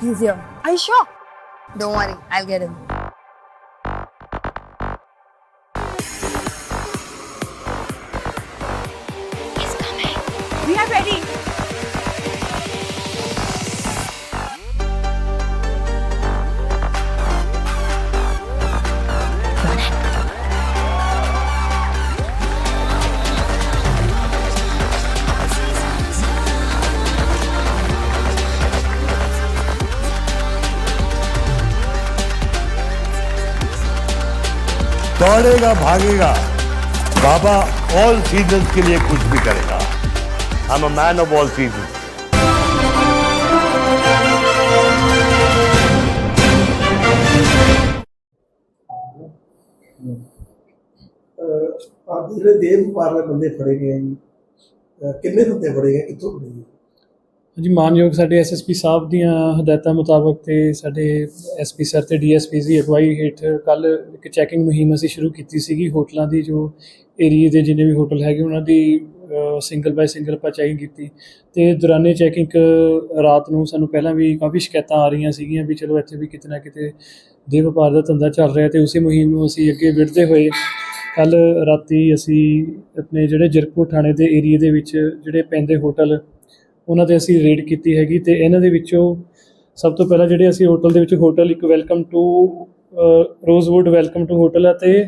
He's here. Are you sure? Don't worry, I'll get him. दौड़ेगा भागेगा बाबा all season के लिए कुछ भी करेगा I am a man of all season ਅੱਜ ਜਿਹੜੇ ਦੇਵ ਵਪਾਰ ਦੇ ਬੰਦੇ ਫੜੇ ਗਏ ਆ ਜੀ ਅਹ ਕਿੰਨੇ ਬੰਦੇ ਫੜੇ ਗਏ ਕਿੱਥੋਂ ਫੜੇ ਗਏ ਜੀ ਮਾਨਯੋਗ ਸਾਡੇ ਐਸਐਸਪੀ ਸਾਹਿਬ ਦੀਆਂ ਹਦਾਇਤਾਂ ਮੁਤਾਬਕ ਤੇ ਸਾਡੇ ਐਸਪੀ ਸਰ ਤੇ ਡੀਐਸਪੀ ਦੀ ਅਗਵਾਈ ਹੇਠ ਕੱਲ ਇੱਕ ਚੈਕਿੰਗ ਮੁਹਿੰਮ ਅਸੀਂ ਸ਼ੁਰੂ ਕੀਤੀ ਸੀਗੀ ਹੋਟਲਾਂ ਦੀ, ਜੋ ਏਰੀਏ ਦੇ ਜਿੰਨੇ ਵੀ ਹੋਟਲ ਹੈਗੇ ਉਹਨਾਂ ਦੀ ਸਿੰਗਲ ਬਾਈ ਸਿੰਗਲ ਆਪਾਂ ਚੈਕਿੰਗ ਕੀਤੀ ਤੇ ਦੌਰਾਨੇ ਚੈਕਿੰਗ ਰਾਤ ਨੂੰ ਸਾਨੂੰ ਪਹਿਲਾਂ ਵੀ ਕਾਫੀ ਸ਼ਿਕਾਇਤਾਂ ਆ ਰਹੀਆਂ ਸੀਗੀਆਂ ਵੀ ਚਲੋ ਇੱਥੇ ਵੀ ਕਿਤੇ ਨਾ ਕਿਤੇ ਦੇ ਵਪਾਰ ਦਾ ਧੰਦਾ ਚੱਲ ਰਿਹਾ ਤੇ ਉਸੇ ਮੁਹਿੰਮ ਨੂੰ ਅਸੀਂ ਅੱਗੇ ਵਧਦੇ ਹੋਏ ਕੱਲ ਰਾਤੀ ਅਸੀਂ ਆਪਣੇ ਜਿਹੜੇ ਜਰਪੁਰ ਥਾਣੇ ਦੇ ਏਰੀਏ ਦੇ ਵਿੱਚ ਜਿਹੜੇ ਪੈਂਦੇ ਹੋਟਲ ਉਹਨਾਂ ਤੇ ਅਸੀਂ ਰੇਡ ਕੀਤੀ ਹੈਗੀ ਤੇ ਇਹਨਾਂ ਦੇ ਵਿੱਚੋਂ ਸਭ ਤੋਂ ਪਹਿਲਾਂ ਜਿਹੜੇ ਅਸੀਂ ਹੋਟਲ ਦੇ ਵਿੱਚ ਹੋਟਲ ਇੱਕ welcome to Rosewood welcome to hotel ਹੈ ਤੇ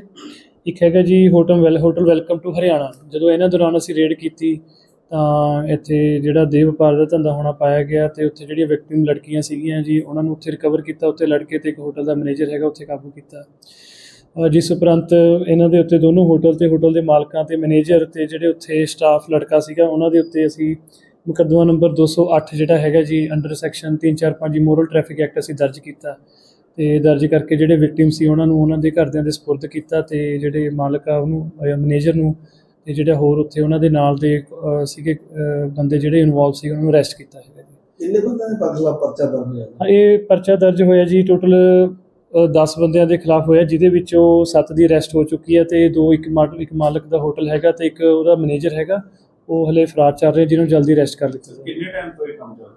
ਇੱਕ ਹੈਗਾ ਜੀ hotel well hotel welcome to Haryana. ਜਦੋਂ ਇਹਨਾਂ ਦੌਰਾਨ ਅਸੀਂ ਰੇਡ ਕੀਤੀ ਤਾਂ ਇੱਥੇ ਜਿਹੜਾ ਦੇਹ ਵਪਾਰ ਦਾ ਧੰਦਾ ਹੋਣਾ ਪਾਇਆ ਗਿਆ ਤੇ ਉੱਥੇ ਜਿਹੜੀਆਂ ਵਿਕਟਿਮ ਲੜਕੀਆਂ ਸੀਗੀਆਂ ਜੀ, ਉਹਨਾਂ ਨੂੰ ਉੱਥੇ ਰਿਕਵਰ ਕੀਤਾ, ਉੱਥੇ ਲੜਕੇ ਤੇ ਇੱਕ ਹੋਟਲ ਦਾ ਮੈਨੇਜਰ ਹੈਗਾ ਉੱਥੇ ਕਾਬੂ ਕੀਤਾ। ਜਿਸ ਉਪਰੰਤ ਇਹਨਾਂ ਦੇ ਉੱਤੇ ਦੋਨੋਂ ਹੋਟਲ ਤੇ ਹੋਟਲ ਦੇ ਮਾਲਕਾਂ ਤੇ ਮੈਨੇਜਰ ਤੇ ਜਿਹੜੇ ਉੱਥੇ ਸਟਾਫ ਲੜਕਾ ਸੀਗਾ, ਉਹਨਾਂ ਦੇ ਉੱਤੇ ਅਸੀਂ ਮੁਕੱਦਮਾ ਨੰਬਰ 208 ਜਿਹੜਾ ਹੈਗਾ ਜੀ under section 345 moral traffic act ਅਸੀਂ ਦਰਜ ਕੀਤਾ। ਤੇ ਦਰਜ ਕਰਕੇ ਜਿਹੜੇ ਵਿਕਟਿਮ ਸੀ ਉਹਨਾਂ ਨੂੰ ਉਹਨਾਂ ਦੇ ਘਰਦਿਆਂ ਦੇ ਸਪੁਰਦ ਕੀਤਾ ਤੇ ਜਿਹੜੇ ਮਾਲਕ ਆ ਉਹਨੂੰ ਮੈਨੇਜਰ ਨੂੰ ਤੇ ਜਿਹੜਾ ਹੋਰ ਉੱਥੇ ਉਹਨਾਂ ਦੇ ਨਾਲ ਦੇ ਸੀਗੇ ਬੰਦੇ ਜਿਹੜੇ ਇਨਵੋਲਵ ਸੀ ਉਹਨਾਂ ਨੂੰ ਅਰੈਸਟ ਕੀਤਾ ਹੈਗਾ ਜੀ। ਕਿੰਨੇ ਬੰਦਿਆਂ ਦੇ ਪਰਚਾ ਪਰਚਾ ਦਰਜ ਹੋਇਆ? ਜੀ? ਹਾਂ, ਇਹ ਪਰਚਾ ਦਰਜ ਹੋਇਆ ਜੀ ਟੋਟਲ 10 ਬੰਦਿਆਂ ਦੇ ਖਿਲਾਫ ਹੋਇਆ ਜਿਹਦੇ ਵਿੱਚੋਂ 7 ਦੀ ਅਰੈਸਟ ਹੋ ਚੁੱਕੀ ਹੈ ਤੇ ਦੋ ਇੱਕ ਮਾਲਕ ਦਾ ਹੋਟਲ ਹੈਗਾ ਤੇ ਇੱਕ ਉਹਦਾ ਮੈਨੇਜਰ ਹੈਗਾ। ਉਹ ਹਲੇ ਫਰਾਰ ਚੱਲ ਰਿਹਾ ਜਿਹਨੂੰ ਜਲਦੀ ਅਰੈਸਟ ਕਰ ਲਿੱਤਾ ਜਾਵੇ। ਕਿੰਨੇ ਟਾਈਮ ਤੋਂ ਇਹ ਕੰਮ ਚੱਲ ਰਿਹਾ?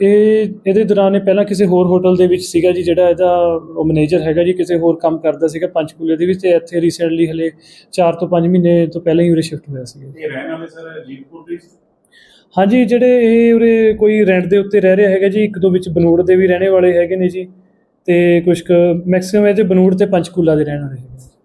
ਇਹ ਇਹਦੇ ਦੌਰਾਨ ਇਹ ਪਹਿਲਾਂ ਕਿਸੇ ਹੋਰ ਹੋਟਲ ਦੇ ਵਿੱਚ ਸੀਗਾ ਜੀ ਜਿਹੜਾ ਇਹਦਾ ਉਹ ਮੈਨੇਜਰ ਹੈਗਾ ਜੀ ਕਿਸੇ ਹੋਰ ਕੰਮ ਕਰਦਾ ਸੀਗਾ ਪੰਚਕੂਲੇ ਦੇ ਵਿੱਚ ਤੇ ਇੱਥੇ ਰੀਸੈਂਟਲੀ ਹਲੇ 4 ਤੋਂ 5 ਮਹੀਨੇ ਤੋਂ ਪਹਿਲਾਂ ਹੀ ਉਰੇ ਸ਼ਿਫਟ ਹੋਇਆ ਸੀਗਾ ਇਹ ਰਹਿਣ ਵਾਲੇ ਸਰ ਜੀਤਪੁਰ ਦੇ ਹਾਂਜੀ ਜਿਹੜੇ ਇਹ ਉਰੇ ਕੋਈ ਰੈਂਟ ਦੇ ਉੱਤੇ ਰਹਿ ਰਿਹਾ ਹੈਗਾ ਜੀ ਇੱਕ ਦੋ ਵਿੱਚ ਬਨੂੜ ਦੇ ਵੀ ਰਹਿਣੇ ਵਾਲੇ ਹੈਗੇ ਨੇ ਜੀ ਤੇ ਕੁਝ ਮੈਕਸਿਮਮ ਇਹਦੇ ਬਨੂੜ ਤੇ ਪੰਚਕੂਲਾ ਦੇ ਰਹਿਣ ਵਾਲੇ ਹੈਗੇ